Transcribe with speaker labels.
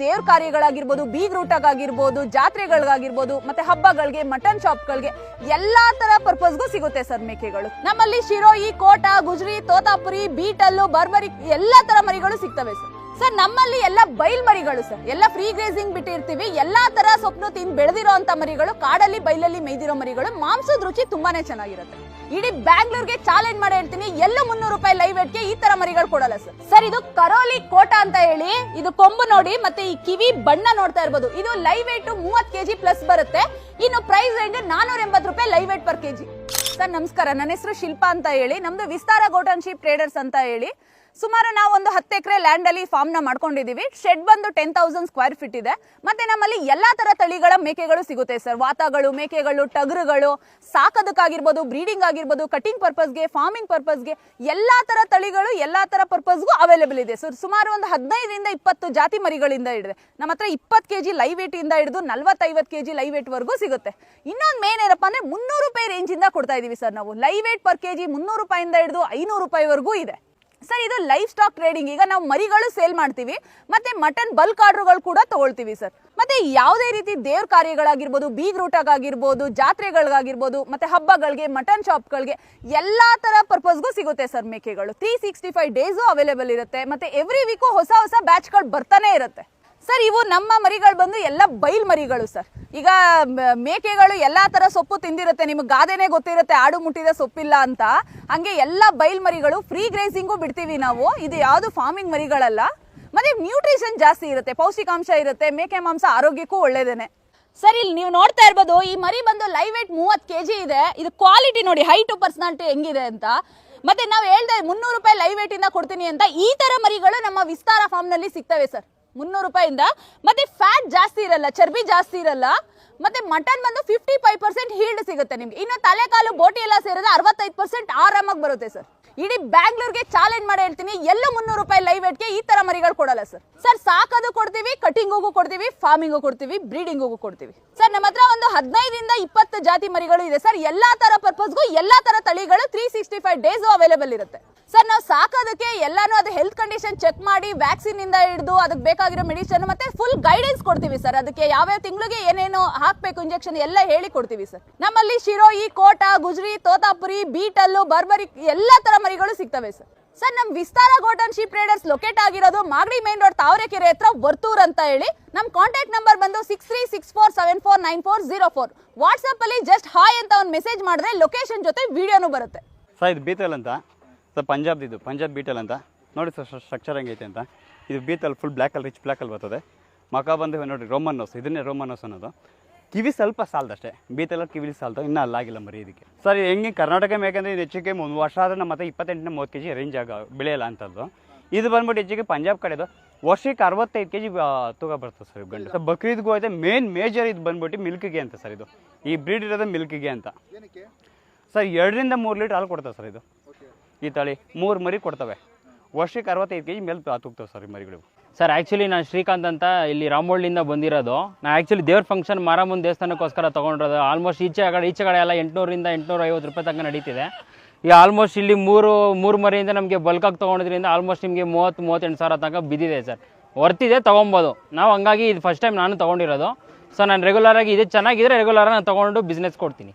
Speaker 1: ದೇವ್ರ ಕಾರ್ಯಗಳಾಗಿರ್ಬೋದು, ಬೀಗ್ ರೂಟಗಾಗಿರ್ಬೋದು ಜಾತ್ರೆಗಳಿಗಾಗಿರ್ಬೋದು, ಮತ್ತೆ ಹಬ್ಬಗಳಿಗೆ, ಮಟನ್ ಶಾಪ್ಗಳಿಗೆ ಎಲ್ಲಾ ತರ ಪರ್ಪಸ್ಗೂ ಸಿಗುತ್ತೆ ಸರ್ ಮೇಕೆಗಳು. ನಮ್ಮಲ್ಲಿ ಶಿರೋಯಿ ಕೋಟ, ಗುಜರಿ, ತೋತಾಪುರಿ, ಬೀಟಲ್ಲು, ಬರ್ಬರಿ, ಎಲ್ಲಾ ತರ ಮರಿಗಳು ಸಿಗ್ತವೆ ಸರ್. ಸರ್ ನಮ್ಮಲ್ಲಿ ಎಲ್ಲ ಬೈಲ್ ಮರಿಗಳು ಸರ್ ಎಲ್ಲ ಫ್ರೀ ಗ್ರೇಸಿಂಗ್ ಬಿಟ್ಟಿರ್ತೀವಿ. ಎಲ್ಲಾ ತರ ಸೊಪ್ಪು ತಿಂದು ಬೆಳೆದಿರೋ ಅಂತ ಮರಿಗಳು, ಕಾಡಲ್ಲಿ ಬೈಲಲ್ಲಿ ಮೇಯ್ದಿರೋ ಮರಿಗಳು, ಮಾಂಸದ ರುಚಿ ತುಂಬಾನೇ ಚೆನ್ನಾಗಿರುತ್ತೆ. ಇಡೀ ಬ್ಯಾಂಗ್ಳೂರ್ಗೆ ಚಾಲೆಂಜ್ ಮಾಡಿ ಹೇಳ್ತೀನಿ. ಎಲ್ಲ ಮುನ್ನೂರು ರೂಪಾಯಿ ಲೈವ್ಗೆ ಈ ತರ ಮರಿಗಳು ಕೊಡಲ್ಲ ಸರ್ ಸರ್ ಇದು ಕರೋಲಿ ಕೋಟ ಅಂತ ಹೇಳಿ, ಇದು ಕೊಂಬು ನೋಡಿ, ಮತ್ತೆ ಈ ಕಿವಿ ಬಣ್ಣ ನೋಡ್ತಾ ಇರ್ಬೋದು. ಇದು ಲೈವ್ ವೇಟ್ ಮೂವತ್ ಕೆಜಿ ಪ್ಲಸ್ ಬರುತ್ತೆ. ಇನ್ನು ಪ್ರೈಸ್ ರೇಂಜ್ ನಾನೂರ ಎಂಬತ್ತು ರೂಪಾಯಿ live weight per KG. Sir ನಮಸ್ಕಾರ. ನನ್ನ ಹೆಸರು ಶಿಲ್ಪಾ ಅಂತ ಹೇಳಿ. ನಮ್ದು ವಿಸ್ತಾರ ಗೋಟನ್ ಶಿಪ್ ಟ್ರೇಡರ್ಸ್ ಅಂತ ಹೇಳಿ. ಸುಮಾರು ನಾವು ಒಂದು ಹತ್ತು ಎಕರೆ ಲ್ಯಾಂಡ್ ಅಲ್ಲಿ ಫಾರ್ಮ್ನ ಮಾಡ್ಕೊಂಡಿದೀವಿ ಶೆಡ್ ಬಂದು ಟೆನ್ ತೌಸಂಡ್ ಸ್ಕ್ವೇರ್ ಫೀಟ್ ಇದೆ. ಮತ್ತೆ ನಮ್ಮಲ್ಲಿ ಎಲ್ಲಾ ತರ ತಳಿಗಳ ಮೇಕೆಗಳು ಸಿಗುತ್ತೆ ಸರ್ ವಾತಗಳು, ಮೇಕೆಗಳು, ಟಗರುಗಳು, ಸಾಕೋದಕ್ಕಾಗಿರ್ಬೋದು ಬ್ರೀಡಿಂಗ್ ಆಗಿರ್ಬೋದು ಕಟಿಂಗ್ ಪರ್ಪಸ್ಗೆ ಫಾರ್ಮಿಂಗ್ ಪರ್ಪಸ್ಗೆ ಎಲ್ಲಾ ತರ ತಳಿಗಳು, ಎಲ್ಲಾ ತರ ಪರ್ಪಸ್ಗೂ ಅವೈಲೇಬಲ್ ಇದೆ ಸರ್ ಸುಮಾರು ಒಂದು ಹದಿನೈದರಿಂದ ಇಪ್ಪತ್ತು ಜಾತಿ ಮರಿಗಳಿಂದ ಹಿಡಿದ್ರೆ ನಮ್ಮ ಹತ್ರ ಇಪ್ಪತ್ತು ಕೆಜಿ ಲೈವ್ ವೇಟ್ ಇಂದ ಹಿಡಿದು ನಲ್ವತ್ತೈವತ್ತು ಕೆಜಿ ಲೈವ್ ವೇಟ್ ವರೆಗೂ ಸಿಗುತ್ತೆ. ಇನ್ನೊಂದು ಮೇನ್ ಏನಪ್ಪ ಅಂದ್ರೆ ಮುನ್ನೂರು ರೂಪಾಯಿ ರೇಂಜ್ ಇಂದ ಕೊಡ್ತಾ ಇದೀವಿ ಸರ್ ನಾವು. ಲೈವ್ ವೇಟ್ ಪರ್ ಕೆಜಿ ಮುನ್ನೂರು ರೂಪಾಯಿಂದ ಹಿಡಿದು ಐನೂರು ರೂಪಾಯಿವರೆಗೂ ಇದೆ. ಸರ್, ಇದು ಲೈಫ್ ಸ್ಟಾಕ್ ಟ್ರೇಡಿಂಗ್. ಈಗ ನಾವು ಮರಿಗಳು ಸೇಲ್ ಮಾಡ್ತೀವಿ, ಮತ್ತೆ ಮಟನ್ ಬಲ್ಕ್ ಆರ್ಡರ್ಗಳು ಕೂಡ ತಗೊಳ್ತೀವಿ ಸರ್. ಮತ್ತೆ ಯಾವುದೇ ರೀತಿ ದೇವ್ರ ಕಾರ್ಯಗಳಾಗಿರ್ಬೋದು, ಬೀಗ್ ರೂಟಾಗಿರ್ಬೋದು ಜಾತ್ರೆಗಳಿಗಾಗಿರ್ಬೋದು, ಮತ್ತೆ ಹಬ್ಬಗಳಿಗೆ, ಮಟನ್ ಶಾಪ್ಗಳಿಗೆ, ಎಲ್ಲ ತರ ಪರ್ಪಸ್ಗೂ ಸಿಗುತ್ತೆ ಸರ್ ಮೇಕೆಗಳು. Three sixty five days available ಇರುತ್ತೆ, ಮತ್ತೆ ಎವ್ರಿ ವೀಕು ಹೊಸ ಹೊಸ ಬ್ಯಾಚ್ಗಳು ಬರ್ತಾನೆ ಇರುತ್ತೆ. ಸರ್, ಇವು ನಮ್ಮ ಮರಿಗಳು ಬಂದು ಎಲ್ಲ ಬೈಲ್ ಮರಿಗಳು ಸರ್. ಈಗ ಮೇಕೆಗಳು ಎಲ್ಲ ತರ ಸೊಪ್ಪು ತಿಂದಿರುತ್ತೆ, ನಿಮ್ಗೆ ಗಾದೆನೇ ಗೊತ್ತಿರುತ್ತೆ, ಆಡು ಮುಟ್ಟಿದ ಸೊಪ್ಪಿಲ್ಲ ಅಂತ. ಹಂಗೆ ಎಲ್ಲ ಬೈಲ್ ಮರಿಗಳು ಫ್ರೀ ಗ್ರೇಸಿಂಗು ಬಿಡ್ತೀವಿ ನಾವು. ಇದು ಯಾವುದು ಫಾರ್ಮಿಂಗ್ ಮರಿಗಳಲ್ಲ. ಮತ್ತೆ ನ್ಯೂಟ್ರಿಷನ್ ಜಾಸ್ತಿ ಇರುತ್ತೆ, ಪೌಷ್ಟಿಕಾಂಶ ಇರುತ್ತೆ, ಮೇಕೆ ಮಾಂಸ ಆರೋಗ್ಯಕ್ಕೂ ಒಳ್ಳೇದೇನೆ. ಸರ್, ಇಲ್ಲಿ ನೀವು ನೋಡ್ತಾ ಇರ್ಬೋದು, ಈ ಮರಿ ಬಂದು ಲೈವ್ ವೇಟ್ ಮೂವತ್ತು ಕೆಜಿ ಇದೆ. ಇದು ಕ್ವಾಲಿಟಿ ನೋಡಿ ಹೈ ಟು ಪರ್ಸನಾಲಿಟಿ ಹೆಂಗಿದೆ ಅಂತ. ಮತ್ತೆ ನಾವು ಹೇಳ್ದೆ ಮುನ್ನೂರು ರೂಪಾಯಿ ಲೈವ್ ವೇಟ್ ಇಂದ ಕೊಡ್ತೀನಿ ಅಂತ ಈ ತರ ಮರಿಗಳು ನಮ್ಮ ವಿಸ್ತಾರ ಫಾರ್ಮ್ನಲ್ಲಿ ಸಿಗ್ತವೆ ಸರ್. ಮುನ್ನೂರು ರೂಪಾಯಿಂದ. ಮತ್ತೆ ಫ್ಯಾಟ್ ಜಾಸ್ತಿ ಇರಲ್ಲ, ಚರ್ಬಿ ಜಾಸ್ತಿ ಇರಲ್ಲ, ಮತ್ತೆ ಮಟನ್ ಬಂದು ಫಿಫ್ಟಿ ಫೈವ್ ಪರ್ಸೆಂಟ್ ಹೀಲ್ಡ್ ಸಿಗುತ್ತೆ ನಿಮ್ಗೆ. ಇನ್ನು ತಲೆಕಾಲು ಬೋಟಿ ಎಲ್ಲ ಸೇರಿದ್ರೆ ಅರವತ್ತೈದು ಪರ್ಸೆಂಟ್ ಆರಾಮಾಗಿ ಬರುತ್ತೆ ಸರ್ ಇಡೀ ಬ್ಯಾಂಗ್ಳೂರ್ಗೆ ಚಾಲೆಂಜ್ ಮಾಡಿ ಹೇಳ್ತೀನಿ, ಎಲ್ಲೂ ಮುನ್ನೂರು ರೂಪಾಯಿ ಲೈವ್ ವೇಟ್ಗೆ ಈ ತರ ಮರಿಗಳು ಕೊಡಲ್ಲ ಸರ್ ಸರ್ ಸಾಕೋದು ಕೊಡ್ತೀವಿ ಕಟಿಂಗಿಗೂ ಕೊಡ್ತೀವಿ ಫಾರ್ಮಿಂಗು ಕೊಡ್ತೀವಿ ಬ್ರೀಡಿಂಗಿಗೂ ಕೊಡ್ತೀವಿ. ಸರ್ ನಮ್ಮ ಹತ್ರ ಒಂದು ಹದಿನೈದರಿಂದ ಇಪ್ಪತ್ತು ಜಾತಿ ಮರಿಗಳು ಇದೆ. ಸರ್, ಎಲ್ಲಾ ತರ ಪರ್ಪಸ್ಗೂ ಎಲ್ಲಾ ತರ ತಳಿಗಳು three sixty five days available ಇರುತ್ತೆ. ಸರ್, ನಾವು ಸಾಕೋದಕ್ಕೆ ಎಲ್ಲಾನು ಅದು ಹೆಲ್ತ್ ಕಂಡೀಷನ್ ಚೆಕ್ ಮಾಡಿ ವ್ಯಾಕ್ಸಿನ್ ಇಂದ ಹಿಡಿದು ಅದಕ್ಕೆ ಬೇಕಾಗಿರೋ ಮೆಡಿಸಿನ್ ಮತ್ತೆ ಫುಲ್ ಗೈಡೆನ್ಸ್ ಕೊಡ್ತೀವಿ ಸರ್. ಅದಕ್ಕೆ ಯಾವ್ಯಾವ ತಿಂಗಳಿಗೆ ಏನೇನು ಹಾಕ್ಬೇಕು ಇಂಜೆಕ್ಷನ್ ಎಲ್ಲ ಹೇಳಿ ಕೊಡ್ತೀವಿ ಸರ್. ನಮ್ಮಲ್ಲಿ ಶಿರೋಯಿ ಕೋಟ, ಗುಜರಿ, ತೋತಾಪುರಿ, ಬೀಟಲ್ಲು, ಬರ್ಬರಿ ಎಲ್ಲಾ ತರ ಮರಿಗಳು ಸಿಗ್ತವೆ ಸರ್. ಸರ್, ನಮ್ Vistara goat and sheep traders locate ಆಗಿರೋದು ಮಾಗಡಿ ಮೇನ್ ರೋಡ್ ತಾವರೆಕೆರೆ ಹತ್ರ ವರ್ತೂರ್ ಅಂತ ಹೇಳಿ. ನಮ್ ಕಾಂಟ್ಯಾಕ್ಟ್ ನಂಬರ್ ಬಂದು six three six four seven four nine four zero four WhatsApp ಅಲ್ಲಿ ಜಸ್ಟ್ ಹಾಯ್ ಅಂತ ಒಂದು ಮೆಸೇಜ್ ಮಾಡಿದ್ರೆ ಲೊಕೇಶನ್ ಜೊತೆ ವಿಡಿಯೋನು ಬರುತ್ತೆ.
Speaker 2: ಸರ್ ಇದು ಬೀತಲ್ ಅಂತ? ಸರ್ ಪಂಜಾಬ್ದಿದ್ದು ಪಂಜಾಬ್ ಬೀಟಲ್ ಅಂತ? ನೋಡಿ ಸರ್ ಸ್ಟ್ರಕ್ಚರ್ ಹೆಂಗೈತೆ ಅಂತ. ಇದು ಬೀತಲ್ ಫುಲ್ ಬ್ಲ್ಯಾಕಲ್ಲಿ ರಿಚ್ ಬ್ಲ್ಯಾಕಲ್ಲಿ ಬರ್ತದೆ. ಮಕ ಬಂದು ನೋಡಿ ರೋಮನ್ ಹೌಸ್ ಇದನ್ನೇ ರೋಮನ್ ಹೌಸ್ ಅನ್ನೋದು. ಕಿವಿ ಸ್ವಲ್ಪ ಸಾಲದಷ್ಟೇ. ಬೀತಲ್ಲ ಕಿವಿ ಸಾಲ್ದು ಇನ್ನೂ ಅಲ್ಲಾಗಿಲ್ಲ ಮರಿ ಇದಕ್ಕೆ. ಸರ್ ಹೆಂಗೆ ಕರ್ನಾಟಕ ಮೇಕಂದ್ರೆ ಇದು ಹೆಚ್ಚಿಗೆ ಒಂದು ವರ್ಷ ಆದರೆ ನಮ್ಮ ಮತ್ತೆ ಇಪ್ಪತ್ತೆಂಟನೇ ಮೂವತ್ತು ಕೆ ಜಿ ರೇಂಜ್ ಆಗ ಬೆಳೆಯಲ್ಲ ಅಂತದ್ದು ಇದು ಬಂದ್ಬಿಟ್ಟು ಹೆಚ್ಚಿಗೆ ಪಂಜಾಬ್ ಕಡೆದು ವರ್ಷಕ್ಕೆ ಅರವತ್ತೈದು ಕೆ ಜಿ ತೂಕ ಬರ್ತದೆ ಸರ್ ಗಂಡು. ಸರ್ ಬಕ್ರೀದ್ಗೂ ಐತೆ ಮೇನ್ ಮೇಜರ್ ಇದು ಬಂದ್ಬಿಟ್ಟು ಮಿಲ್ಕಿಗೆ ಅಂತ ಸರ್ ಇದು. ಈ ಬ್ರೀಡ್ ಇರೋದು ಮಿಲ್ಕಿಗೆ ಅಂತ. ಸರ್ ಎರಡರಿಂದ ಮೂರು ಲೀಟ್ರ್ ಹಾಲು ಕೊಡ್ತವೆ ಸರ್ ಇದು. ಈ ತಳಿ ಮೂರು ಮರಿ ಕೊಡ್ತವೆ. ವರ್ಷಕ್ಕೆ ಅರವತ್ತೈದು ಕೆ ಜಿ ಮೇಲೆ ತೂಗ್ತವೆ ಸರ್ ಈ ಮರಿಗಳು.
Speaker 3: ಸರ್ ಆ್ಯಕ್ಚುಲಿ ನಾನು ಶ್ರೀಕಾಂತ್ ಅಂತ ಇಲ್ಲಿ ರಾಮೋಳ್ಳಿಂದ ಬಂದಿರೋದು. ನಾನು ಆ್ಯಕ್ಚುಲಿ ದೇವ್ರ ಫಂಕ್ಷನ್ ಮಾರಮ್ಮನ ದೇವಸ್ಥಾನಕ್ಕೋಸ್ಕರ ತೊಗೊಂಡಿರೋದು. ಆಲ್ಮೋಸ್ಟ್ ಈಚೆ ಕಡೆ ಈಚೆ ಕಡೆ ಎಲ್ಲ ಎಂಟುನೂರಿಂದ ಎಂಟುನೂರ ಐವತ್ತು ರೂಪಾಯಿ ತನಕ ನಡೀತಿದೆ. ಈ ಆಲ್ಮೋಸ್ಟ್ ಇಲ್ಲಿ ಮೂರು ಮೂರು ಮರಿಯಿಂದ ನಮಗೆ ಬಲ್ಕಾಗಿ ತೊಗೊಂಡಿದ್ರಿಂದ ಆಲ್ಮೋಸ್ಟ್ ನಿಮಗೆ ಮೂವತ್ತು ಮೂವತ್ತೆಂಟು ಸಾವಿರ ತನಕ ಬಿದ್ದಿದೆ ಸರ್ ವರ್ತಿದೆ, ತೊಗೊಬೋದು. ನಾವು ಹಂಗಾಗಿ ಇದು ಫಸ್ಟ್ ಟೈಮ್ ನಾನು ತೊಗೊಂಡಿರೋದು. ಸೊ ನಾನು ರೆಗ್ಯುಲರಾಗಿ ಇದು ಚೆನ್ನಾಗಿದ್ರೆ ರೆಗ್ಯುಲರಾಗಿ ನಾನು ತೊಗೊಂಡು ಬಿಸ್ನೆಸ್ ಕೊಡ್ತೀನಿ.